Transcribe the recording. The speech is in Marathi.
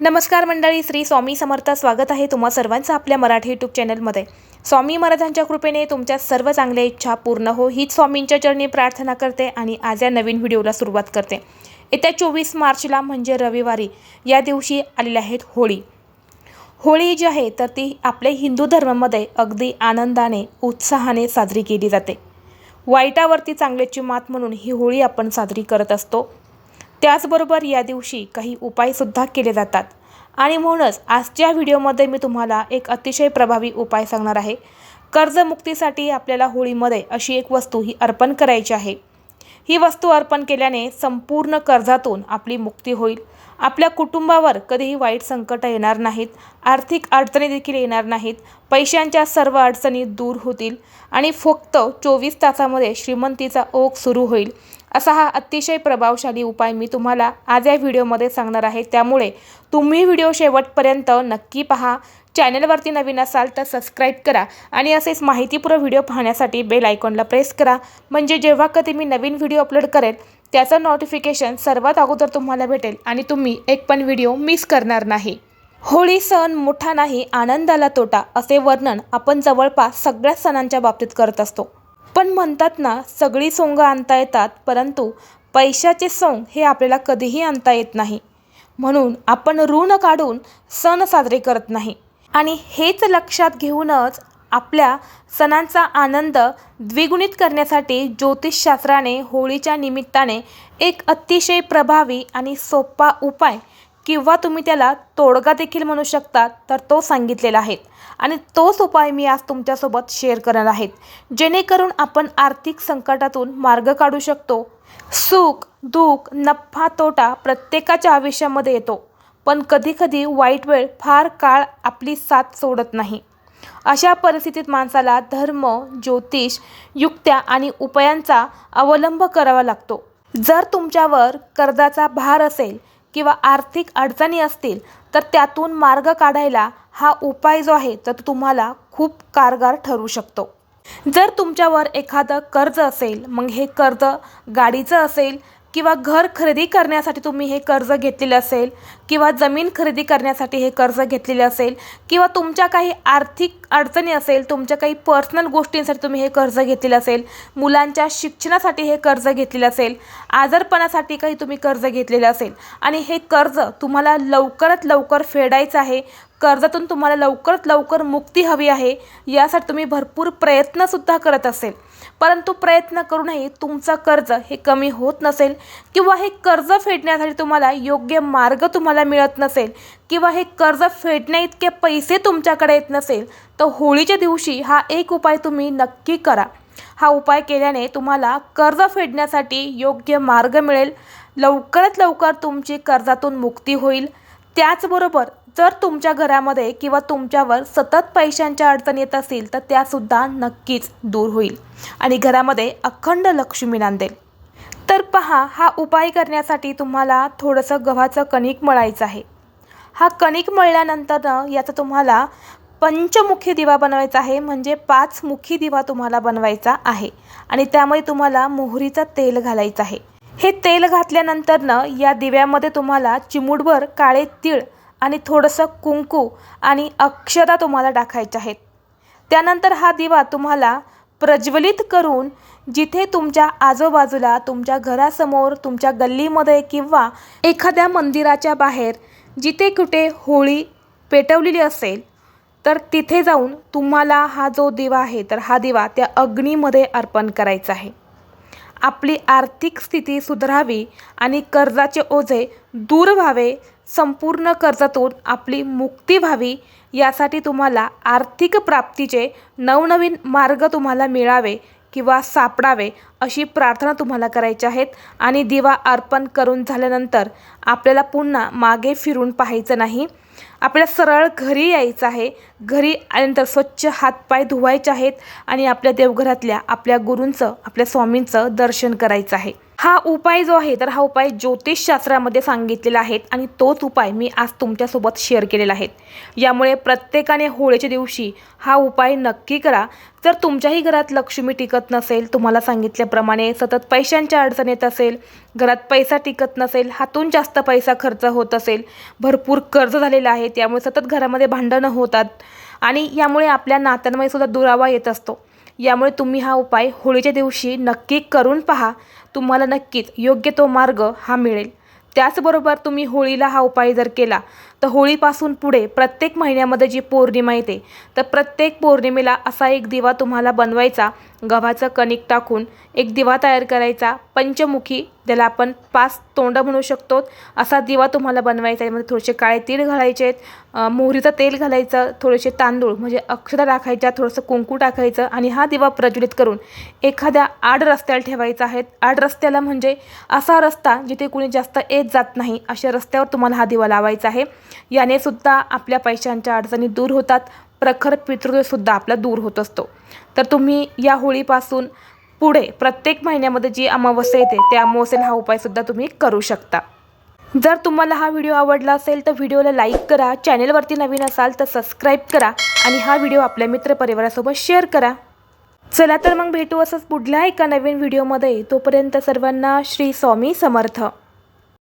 नमस्कार मंडळी श्री स्वामी समर्थ स्वागत आहे तुम्हा सर्वांचं आपल्या मराठी यूट्यूब चॅनलमध्ये स्वामी महाराजांच्या कृपेने तुमच्या सर्व चांगल्या इच्छा पूर्ण हो हीच स्वामींच्या चरणी प्रार्थना करते आणि आज या नवीन व्हिडिओला सुरुवात करते. येत्या चोवीस मार्चला म्हणजे रविवारी या दिवशी आलेल्या आहेत होळी. होळी जी आहे तर ती आपल्या हिंदू धर्मामध्ये अगदी आनंदाने उत्साहाने साजरी केली जाते. वाईटावरती चांगल्याची मात म्हणून ही होळी आपण साजरी करत असतो. त्याचबरोबर या दिवशी काही उपायसुद्धा केले जातात. आणि म्हणूनच आजच्या व्हिडिओमध्ये मी तुम्हाला एक अतिशय प्रभावी उपाय सांगणार आहे. कर्जमुक्तीसाठी आपल्याला होळीमध्ये अशी एक वस्तू ही अर्पण करायची आहे. ही वस्तू अर्पण केल्याने संपूर्ण कर्जातून आपली मुक्ती होईल. आपल्या कुटुंबावर कधीही वाईट संकट येणार नाहीत. आर्थिक अडचणी देखील येणार नाहीत. पैशांच्या सर्व अडचणी दूर होतील. आणि फक्त चोवीस तासामध्ये श्रीमंतीचा ओघ सुरू होईल. असा हा अतिशय प्रभावशाली उपाय मी तुम्हाला आज या व्हिडिओमध्ये सांगणार आहे. त्यामुळे तुम्ही व्हिडिओ शेवटपर्यंत नक्की पहा. चॅनलवरती नवीन असाल तर सबस्क्राईब करा आणि असेच माहितीपूर्व व्हिडिओ पाहण्यासाठी बेल आयकॉनला प्रेस करा. म्हणजे जेव्हा कधी मी नवीन व्हिडिओ अपलोड करेल त्याचं नोटिफिकेशन सर्वात अगोदर तुम्हाला भेटेल आणि तुम्ही एक पण व्हिडिओ मिस करणार नाही. होळी सण मोठा नाही आनंदाला तोटा असे वर्णन आपण जवळपास सगळ्या सणांच्या बाबतीत करत असतो. पण म्हणतात ना सगळी सोंग आणता येतात परंतु पैशाचे सोंग हे आपल्याला कधीही आणता येत नाही. म्हणून आपण ऋण काढून सण साजरे करत नाही. आणि हेच लक्षात घेऊनच आपल्या सणांचा आनंद द्विगुणित करण्यासाठी ज्योतिषशास्त्राने होळीच्या निमित्ताने एक अतिशय प्रभावी आणि सोपा उपाय किंवा तुम्ही त्याला तोडगा देखील म्हणू शकता तर तो सांगितलेला आहे. आणि तोच उपाय मी आज तुमच्यासोबत शेअर करणार आहेत जेणेकरून आपण आर्थिक संकटातून मार्ग काढू शकतो. सुख दुःख नफा तोटा प्रत्येकाच्या आयुष्यामध्ये येतो. पण कधीकधी वाईट वेळ फार काळ आपली साथ सोडत नाही. अशा परिस्थितीत माणसाला धर्म ज्योतिष युक्त्या आणि उपायांचा अवलंब करावा लागतो. जर तुमच्यावर कर्जाचा भार असेल किंवा आर्थिक अडचणी असतील तर त्यातून मार्ग काढायला हा उपाय जो आहे तर तो तुम्हाला खूप कारगर ठरू शकतो. जर तुमच्यावर एखादं कर्ज असेल मग हे कर्ज गाडीचं असेल किंवा घर खरेदी करण्यासाठी तुम्ही हे कर्ज घेतलेलं असेल किंवा जमीन खरेदी करण्यासाठी हे कर्ज घेतलेले असेल किंवा तुमच्या काही आर्थिक अडचणी असेल तुमच्या काही पर्सनल गोष्टींसाठी तुम्ही हे कर्ज घेतलेलं असेल मुलांच्या शिक्षणासाठी हे कर्ज घेतलेलं असेल आजारपणासाठी काही तुम्ही कर्ज घेतलेलं असेल आणि हे कर्ज तुम्हाला लवकरात लवकर फेडायचं आहे कर्जातून तुम्हाला लवकरात लवकर मुक्ती हवी आहे. यासाठी तुम्ही भरपूर प्रयत्नसुद्धा करत असेल. परंतु प्रयत्न करूनही तुमचं कर्ज हे कमी होत नसेल किंवा हे कर्ज फेडण्यासाठी तुम्हाला योग्य मार्ग तुम्हाला मिळत नसेल किंवा हे कर्ज फेडण्या इतके पैसे तुमच्याकडे येत नसेल तर होळीच्या दिवशी हा एक उपाय तुम्ही नक्की करा. हा उपाय केल्याने तुम्हाला कर्ज फेडण्यासाठी योग्य मार्ग मिळेल. लवकरात लवकर तुमची कर्जातून मुक्ती होईल. त्याचबरोबर जर तुमच्या घरामध्ये किंवा तुमच्यावर सतत पैशांच्या अडचणी येत असतील तर त्यासुद्धा नक्कीच दूर होईल. आणि घरामध्ये अखंड लक्ष्मी नांदेल तर पहा हा उपाय करण्यासाठी तुम्हाला थोडंसं गव्हाचं कणिक मळायचं आहे. हा कणिक मळल्यानंतर याचा तुम्हाला पंचमुखी दिवा बनवायचा आहे म्हणजे पाच मुखी दिवा तुम्हाला बनवायचा आहे. आणि त्यामध्ये तुम्हाला मोहरीचं तेल घालायचं आहे. हे तेल घातल्यानंतरनं या दिव्यामध्ये तुम्हाला चिमूटभर काळे तीळ आणि थोडंसं कुंकू आणि अक्षता तुम्हाला टाकायच्या आहेत. त्यानंतर हा दिवा तुम्हाला प्रज्वलित करून जिथे तुमच्या आजूबाजूला तुमच्या घरासमोर तुमच्या गल्लीमध्ये किंवा एखाद्या मंदिराच्या बाहेर जिथे कुठे होळी पेटवलेली असेल तर तिथे जाऊन तुम्हाला हा जो दिवा आहे तर हा दिवा त्या अग्नीमध्ये अर्पण करायचा आहे. आपली आर्थिक स्थिती सुधारावी आणि कर्जाचे ओझे दूर व्हावे संपूर्ण कर्जातून आपली मुक्ती व्हावी यासाठी तुम्हाला आर्थिक प्राप्तीचे नवनवीन मार्ग तुम्हाला मिळावे किंवा सापडावे अशी प्रार्थना तुम्हाला करायची आहेत आणि दिवा अर्पण करून झाल्यानंतर आपल्याला पुन्हा मागे फिरून पाहायचं नाही. आपल्याला सरळ घरी यायचं आहे. घरी आल्यानंतर स्वच्छ हातपाय धुवायचे आहेत आणि आपल्या देवघरातल्या आपल्या गुरूंचं आपल्या स्वामींचं दर्शन करायचं आहे. हा उपाय जो आहे तर हा उपाय ज्योतिषशास्त्रामध्ये सांगितलेला आहे आणि तोच उपाय मी आज तुमच्यासोबत शेअर केलेला आहे. यामुळे प्रत्येकाने होळीच्या दिवशी हा उपाय नक्की करा. जर तुमच्याही घरात लक्ष्मी टिकत नसेल तुम्हाला सांगितल्याप्रमाणे सतत पैशांच्या अडचण येत असेल घरात पैसा टिकत नसेल हातून जास्त पैसा खर्च होत असेल भरपूर कर्ज झालेलं आहे त्यामुळे सतत घरामध्ये भांडणं होतात आणि यामुळे आपल्या नात्यांमध्ये सुद्धा दुरावा येत असतो. यामुळे तुम्ही हा उपाय होळीच्या दिवशी नक्की करून पहा. तुम्हाला नक्कीच योग्य तो मार्ग हा मिळेल. त्याचबरोबर तुम्ही होळीला हा उपाय जर केला तर होळीपासून पुढे प्रत्येक महिन्यामध्ये जी पौर्णिमा येते तर प्रत्येक पौर्णिमेला असा एक दिवा तुम्हाला बनवायचा. गव्हाचं कणिक टाकून एक दिवा तयार करायचा. पंचमुखी ज्याला आपण पाच तोंड म्हणू शकतो असा दिवा तुम्हाला बनवायचा. आहे म्हणजे थोडेसे काळे तीळ घालायचे आहेत मोहरीचं तेल घालायचं थोडेसे तांदूळ म्हणजे अक्षता टाकायच्या थोडंसं कुंकू टाकायचं आणि हा दिवा प्रज्वलित करून एखाद्या आड रस्त्याला ठेवायचा आहे. आड रस्त्याला म्हणजे असा रस्ता जिथे कुणी जास्त येत जात नाही अशा रस्त्यावर तुम्हाला हा दिवा लावायचा आहे. याने सुद्धा आपल्या पैशांच्या अडचणी दूर होतात. प्रखर पितृत्वसुद्धा आपला दूर होत असतो. तर तुम्ही या होळीपासून पुढे प्रत्येक महिन्यामध्ये जी अमावस्या येते त्या अमावस्येला हा उपायसुद्धा तुम्ही करू शकता. जर तुम्हाला हा व्हिडिओ आवडला असेल तर व्हिडिओला लाईक करा चॅनेलवरती नवीन असाल तर सबस्क्राईब करा आणि हा व्हिडिओ आपल्या मित्रपरिवारासोबत शेअर करा. चला तर मग भेटू असंच पुढल्या एका नवीन व्हिडिओमध्ये. तोपर्यंत सर्वांना श्री स्वामी समर्थ.